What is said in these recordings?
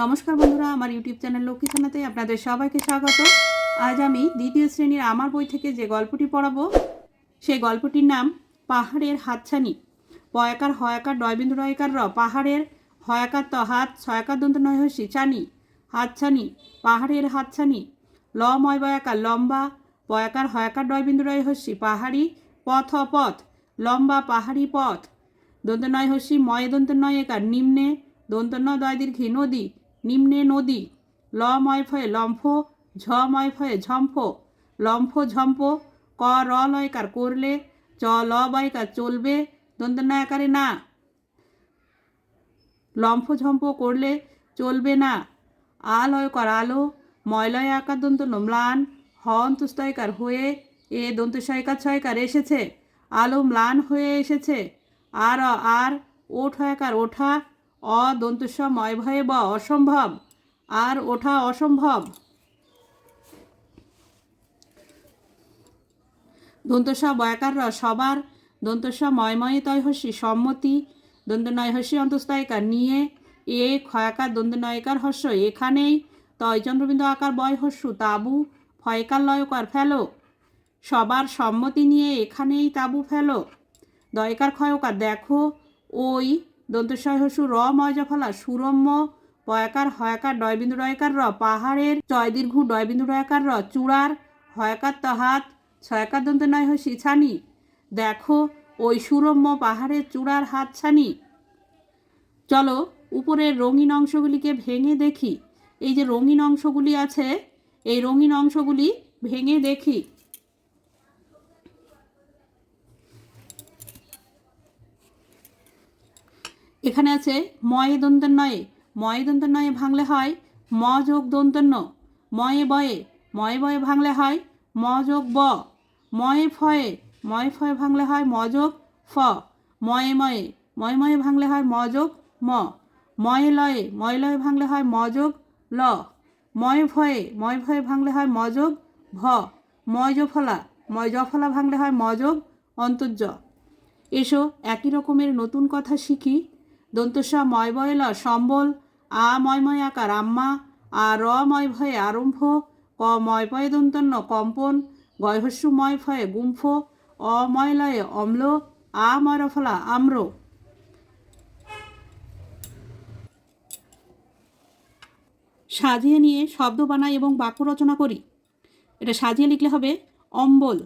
নমস্কার বন্ধুরা, আমার ইউটিউব চ্যানেল লক্ষ্মী থানাতে আপনাদের সবাইকে স্বাগত। আজ আমি দ্বিতীয় শ্রেণির আমার বই থেকে যে গল্পটি পড়াবো, সেই গল্পটির নাম পাহাড়ের হাতছানি। পয়াকার হয়াকার ডয়বিন্দু রয়কার র, পাহাড়ের হয়াকার ত হাত ছয়াকার দন্ত নয় হসি চানি, হাতছানি, পাহাড়ের হাতছানি। ল ময় বয়াকার লম্বা পয়াকার হয়াকার ডয়বিন্দু রয় হসি পাহাড়ি পথ পথ লম্বা পাহাড়ি পথ। দন্ত নয় হসি ময় দন্ত নয় একার নিম্নে, দন্ত ন দয় দীর্ঘী নদী নিম্নে নদী, ল ময় ফয়ে লম্ফ, ঝ ময় ফয়ে ঝম্ফ, লম্ফ ঝম্প ক র লয়কার করলে, চ ল বয়কার চলবে দন্ত নয়াকারে না। লম্ফ ঝম্প করলে চলবে না। আলয় কর আলো ময়লয় আকার দন্ত ম্লান, হ অন্তুস্তয়কার হয়ে, এ দন্ত সয়কার ছয়কার এসেছে, আলো ম্লান হয়ে এসেছে, আর আর ওঠ হয়াকার ওঠা অ দন্তস্ব ময় ভয়ে ব অসম্ভব। আর ওঠা অসম্ভব। দন্তস্ব বয়াকার সবার দন্তস্ব ময়ময়ে তয় হসি সম্মতি। দন্ত নয় হসি অন্তস্তায়কার নিয়ে এ ক্ষয়াকার দন্ত নয়কার হস্য এখানেই। তয় চন্দ্রবিন্দু আকার বয় হস্যু তাবু, ফয়কার লয়কার ফেলো। সবার সম্মতি নিয়ে এখানেই তাবু ফেলো। দয়কার ক্ষয়কার দেখো, ওই দন্তস্বয় হসু র ময় ময়জফলা সুরম্য পয়াকার হয়াকার ডয়বিন্দু রয়কার র পাহাড়ের চয় দীর্ঘ ডয়বিন্দু রয়কার র চূড়ার হয়াকার তহাত ছয়াকার দন্ত নয় হসি ছানি দেখো ওই সুরম্য পাহাড়ের চূড়ার হাত ছানি চলো, উপরের রঙিন অংশগুলিকে ভেঙে দেখি। এই যে রঙিন অংশগুলি আছে, এই রঙিন অংশগুলি ভেঙে দেখি। এখানে আছে ময়ে দন্তন্নয়ে ময়ে দন্তন্নয়ে ভাঙলে হয় ম যোগ দন্তন্য ময়ে বয়ে ময়ে বয়ে ভাঙলে হয় ম যোগ ব। ময়ে ফয়ে ময়ে ফয়ে ভাঙলে হয় ম যোগ ফ। ময়ে ময়ে ময়ে ময়ে ভাঙলে হয় ম যোগ ম। ময়ে লয়ে ময়ে লয়ে ভাঙলে হয় ম যোগ ল। ময়ে ভয়ে ময়ে ভয়ে ভাঙলে হয় ম যোগ ভ। ময় জফলা ময় জফলা ভাঙলে হয় ম যোগ অন্তর্য। এসো একই রকমের নতুন কথা শিখি। দন্তস্ব ময় বয়ল সম্বল, আ ময়ময় আকার আম্মা আর র ময় ভয়ে আরম্ভ, ক ময় পয়ে দন্তন্য কম্পন, গয়হস্যু ময় ভয়ে গুম্ফ অময়লয়ে অম্ল, আ ময়রফলা আম্র। সাজিয়ে নিয়ে শব্দ বানাই এবং বাক্য রচনা করি। এটা সাজিয়ে লিখলে হবে অম্বল,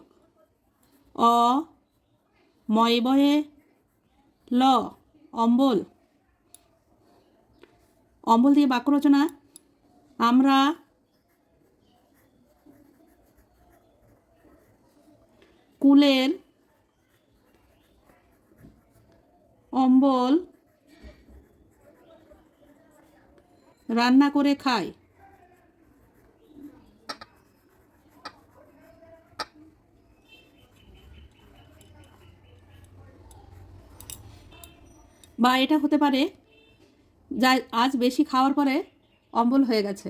অ, ময় বয়ে, ল। অম্বল। অম্বল দিয়ে বাক্য রচনা আমরা কুলের অম্বল রান্না করে খাই। বা এটা হতে পারে যা আজ বেশি খাওয়ার পরে অম্বল হয়ে গেছে।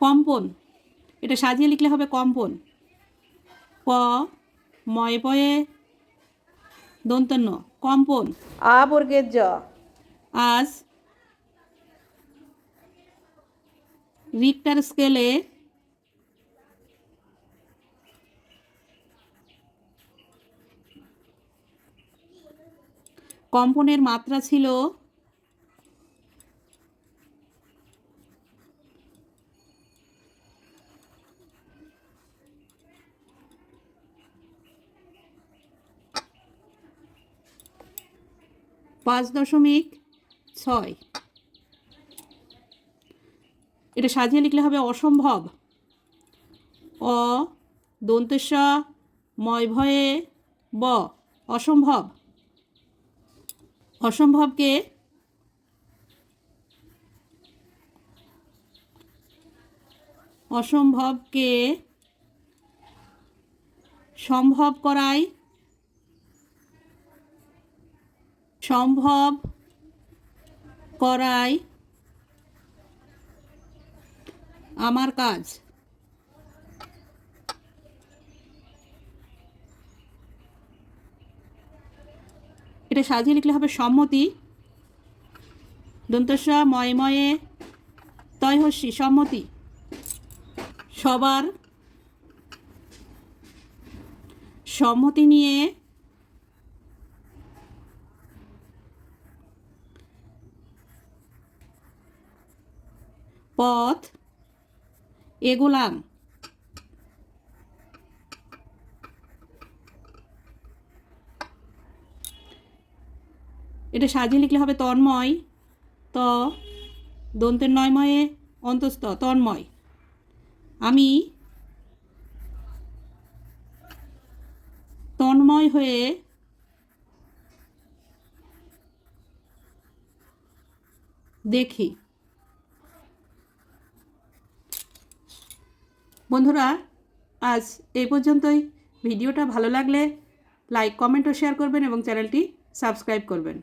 কম্পন এটা সাজিয়ে লিখলে হবে কম্পন। প ময় পয়ে দন্তন্য কম্পন। আ বর্গের জ। আজ রিক্টার স্কেলে কম্পনের মাত্রা ছিল পাঁচ দশমিক ছয়। এটা সাজিয়ে লিখলে হবে অসম্ভব। অ দন্তেশ ময় ভয়ে ব, অসম্ভব। অসম্ভবকে অসম্ভবকে সম্ভব করায় সম্ভব করায় আমার কাজ। এটা সাজিয়ে লিখলে হবে সম্মতি। দন্তস্ব ময়ে ময়ে তয়হস্যি সম্মতি। সবার সম্মতি নিয়ে পথ এগোলাম। এটা সাজিয়ে লিখলে হবে তন্ময়, ত, দন্তের নয়ময়ে অন্তস্থ, তন্ময়। আমি তন্ময় হয়ে দেখি। বন্ধুরা, আজ এই পর্যন্তই। ভিডিওটা ভালো লাগলে লাইক, কমেন্ট ও শেয়ার করবেন এবং চ্যানেলটি সাবস্ক্রাইব করবেন।